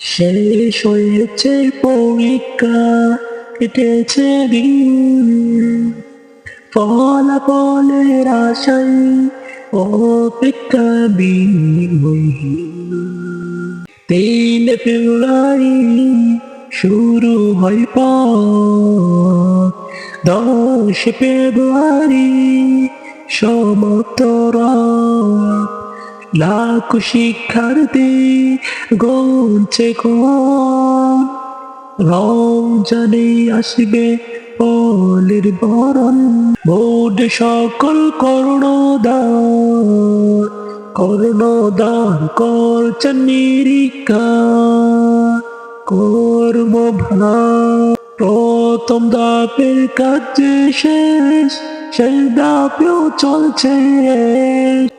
শেষ হয়েছে পরীক্ষা কেটেছে দিন ফলাফলের আশাই অপেক্ষা তিন ফেব্রুয়ারি শুরু হয় পথ দশ ফেব্রুয়ারি সমাপ্ত লাখ শিক্ষার্থী কোন রমজানে আসবে পলের বরণ। বোর্ড সকল করণদার করণদার করছেন নিরীক্ষা। কর্ম প্রথম দাপের কাজে শেষ। সেই দাপেও চলছে।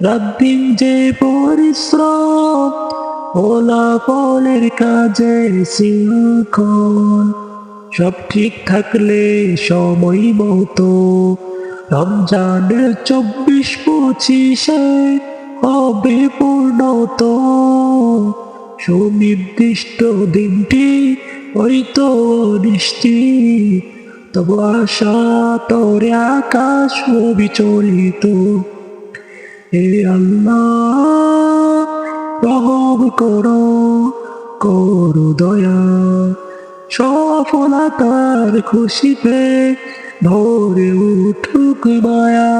রাত দিন যে পরিশ্রম। ফলাফলের কাজে শৃঙ্খল সব ঠিক থাকলে সময় মতো। রমজানের চব্বিশ পঁচিশে হবে পূর্ণত। সুনির্দিষ্ট দিনটি হয়তো নিশ্চিত। তবু আশা তোরে আকাশ বিচলিত হে আল্লাহ! রহম করো করো দয়া। সফলতার খুশিতে ভরে উঠুক মায়া।